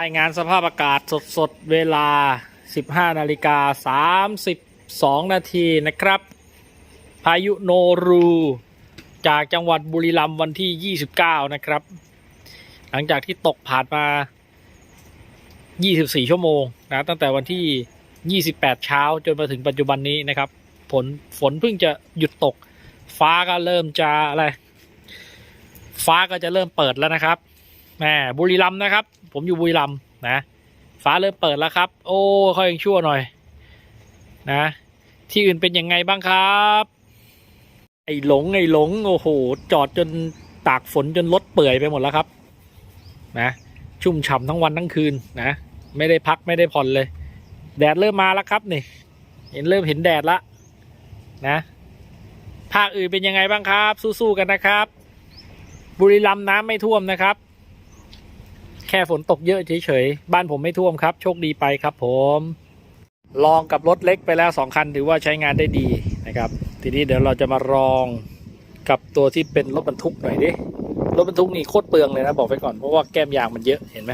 รายงานสภาพอากาศสดๆ เวลา 15 นาฬิกา 32 นาทีนะครับ พายุโนรู จากจังหวัดบุรีรัมย์วันที่ 29 นะครับ หลังจากที่ตกผ่านมา 24 ชั่วโมงนะตั้งแต่วันที่ 28 เช้าจนมาถึงปัจจุบันนี้นะครับฝนฝนเพิ่งจะหยุดตก ฟ้าก็เริ่มจะอะไร ฟ้าก็จะเริ่มเปิดแล้วนะครับ แหมบุรีรัมนะครับ ผมอยู่บุรีรัมนะฟ้าเริ่มเปิดแล้วครับ โอ้เขายังชั่วหน่อย นะ ที่อื่นเป็นยังไงบ้างครับ ไอ้หลงไอ้หลงโอ้โหจอดจนตากฝนจนรถเปื่อยไปหมดแล้วครับ นะ ชุ่มฉ่ำทั้งวันทั้งคืนนะไม่ได้พักไม่ได้ผ่อนเลย แดดเริ่มมาแล้วครับนี่ เห็นเริ่มเห็นแดดละนะภาคอื่นเป็นยังไงบ้างครับ สู้ๆกันนะครับ บุรีรัมย์น้ำไม่ท่วมนะครับ ค่ฝนตกเยอะเฉยๆ บ้านผมไม่ท่วมครับ โชคดีไปครับผม ลองกับรถเล็กไปแล้วสองคันถือว่าใช้งานได้ดีนะครับ ทีนี้เดี๋ยวเราจะมาลองกับตัวที่เป็นรถบรรทุกหน่อยดิ รถบรรทุกนี่โคตรเปลืองเลยนะ บอกไปก่อนเพราะว่าแก้มยางมันเยอะเห็นไหม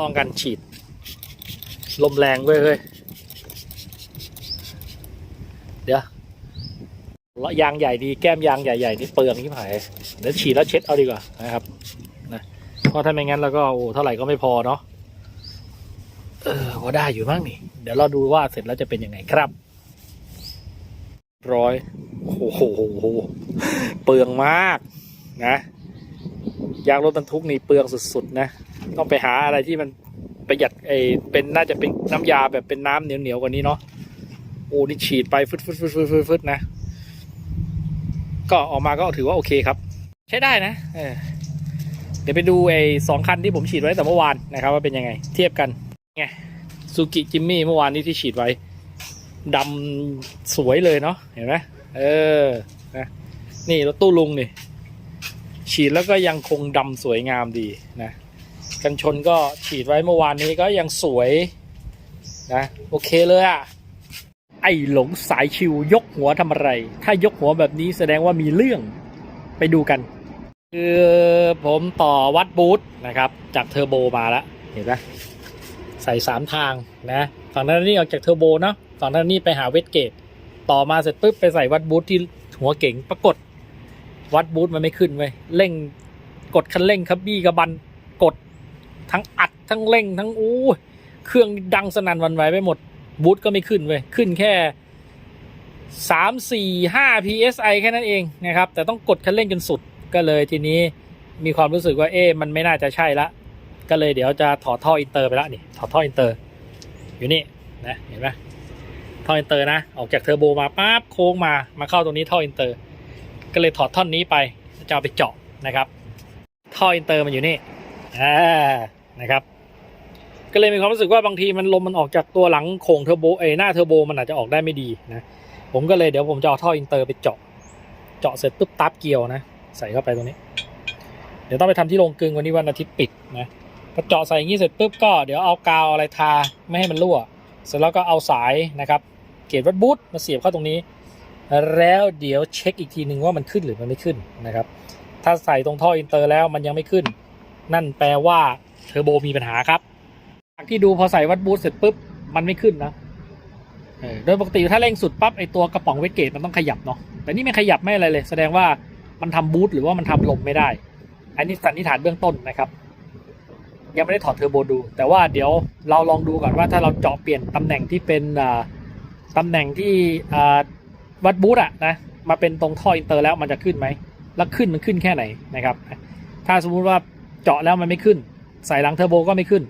ลองกันฉีด ลมแรงเว้ยเฮ้ยเดี๋ยวละยางใหญ่ดีแก้มยางใหญ่ๆนี่เปลืองที่ผายเดี๋ยวฉีดแล้วเช็ดเอาดีกว่านะครับ เพราะถ้าไม่งั้นแล้วก็โอ้เท่าไหร่ก็ไม่พอเนาะเออว่าได้อยู่มั้งนี่ เดี๋ยวเราดูว่าเสร็จแล้วจะเป็นยังไงครับ ร้อยโอ้โหเปลืองมากนะยางรถบรรทุกนี่เปลืองสุดๆ นะ ต้องไปหาอะไรที่มันประหยัดไอเป็นน่าจะเป็นน้ำยาแบบเป็นน้ำเหนียวๆกว่านี้เนาะโอ้นี่ฉีดไปฟึดฟึดฟึดฟึดฟึดฟึดนะ ก็ออกมาก็ถือว่าโอเคครับ ใช้ได้นะเออ เดี๋ยวไปดูไอ้สองคันที่ผมฉีดไว้แต่เมื่อวานนะครับว่าเป็นยังไง เทียบกันไงซูกิจิมมี่เมื่อวานนี้ที่ฉีดไว้ดำสวยเลยเนาะเห็นไหมเออนะนี่รถตู้ลุงนี่ฉีดแล้วก็ยังคงดำสวยงามดีนะกันชนก็ฉีดไว้เมื่อวานนี้ก็ยังสวยนะโอเคเลยอะไอ้หลงสายชิวยกหัวทำอะไร ถ้ายกหัวแบบนี้แสดงว่ามีเรื่องไปดูกัน คือผมต่อวัดบูทนะครับ จากเทอร์โบมาแล้วเห็นไหมใส่สามทางนะฝั่งนั้นนี่ออกจากเทอร์โบเนาะฝั่งนั้นนี่ไปหาเวทเกตต่อมาเสร็จปุ๊บไปใส่วัดบูทที่หัวเก่งปรากฏ วัดบูทมันไม่ขึ้นเว้ยเร่งกดคันเร่งครับบี้กระบันกดทั้งอัดทั้งเร่งทั้งอู้เครื่องดังสนั่นวันไหวไปหมดบูทก็ไม่ขึ้นเว้ยขึ้นแค่สามสี่ห้า psi แค่นั้นเองนะครับ แต่ต้องกดคันเร่งจนสุด ก็เลยทีนี้มีความรู้สึกว่าเอ๊ะมันไม่น่าจะใช่ละ ก็เลยเดี๋ยวจะถอดท่ออินเตอร์ไปละนี่ถอดท่ออินเตอร์ อยู่นี่นะเห็นไหมท่ออินเตอร์นะออกจากเทอร์โบมาปั๊บโค้งมามาเข้าตรงนี้ท่ออินเตอร์ ก็เลยถอดท่อนนี้ไปจะเอาไปเจาะนะครับ ท่ออินเตอร์มันอยู่นี่อ่านะครับ ก็เลยมีความรู้สึกว่าบางทีมันลมมันออกจากตัวหลังโครงเทอร์โบเอยหน้าเทอร์โบมันอาจจะออกได้ไม่ดีนะผมก็เลยเดี๋ยวผมจะเอาท่ออินเตอร์ไปเจาะ เจาะเสร็จปุ๊บตับเกียวนะ ใส่เข้าไปตรงนี้ เดี๋ยวต้องไปทำที่โรงกลึงวันนี้วันอาทิตย์ปิดนะพอเจาะใส่อย่างนี้เสร็จปุ๊บก็เดี๋ยวเอากาวอะไรทาไม่ให้มันรั่ว เสร็จแล้วก็เอาสายนะครับ เกจวัดบูทมาเสียบเข้าตรงนี้ แล้วเดี๋ยวเช็คอีกทีหนึ่งว่ามันขึ้นหรือมันไม่ขึ้นนะครับ ถ้าใส่ตรงท่ออินเตอร์แล้วมันยังไม่ขึ้น นั่นแปลว่าเทอร์โบมีปัญหาครับจากที่ดูพอใส่วัดบูทเสร็จปุ๊บมันไม่ขึ้นนะโดยปกติถ้าเร่งสุดปั๊บไอตัวกระป๋องเวทเกตมันต้องขยับเนาะแต่นี่ไม่ขยับไม่อะไรเลย แสดงว่า มันทำบูทหรือว่ามันทำลมไม่ได้ อันนี้สันนิษฐานเบื้องต้นนะครับ ยังไม่ได้ถอดเทอร์โบดู แต่ว่าเดี๋ยวเราลองดูก่อนว่าถ้าเราเจาะเปลี่ยนตำแหน่งที่เป็นอ่าตำแหน่งที่วัดบูทอะนะมาเป็นตรงท่ออินเตอร์แล้วมันจะขึ้นไหม แล้วขึ้นมันขึ้นแค่ไหนนะครับ ถ้าสมมุติว่าเจาะแล้วมันไม่ขึ้น ใส่หลังเทอร์โบก็ไม่ขึ้น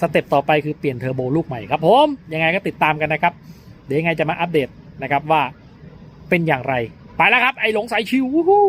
สเต็ปต่อไปคือเปลี่ยนเทอร์โบลูกใหม่ครับผม ยังไงก็ติดตามกันนะครับ เดี๋ยวยังไงจะมาอัปเดตนะครับว่าเป็นอย่างไร ไปแล้วครับ ไอ้หลงสายชิววู้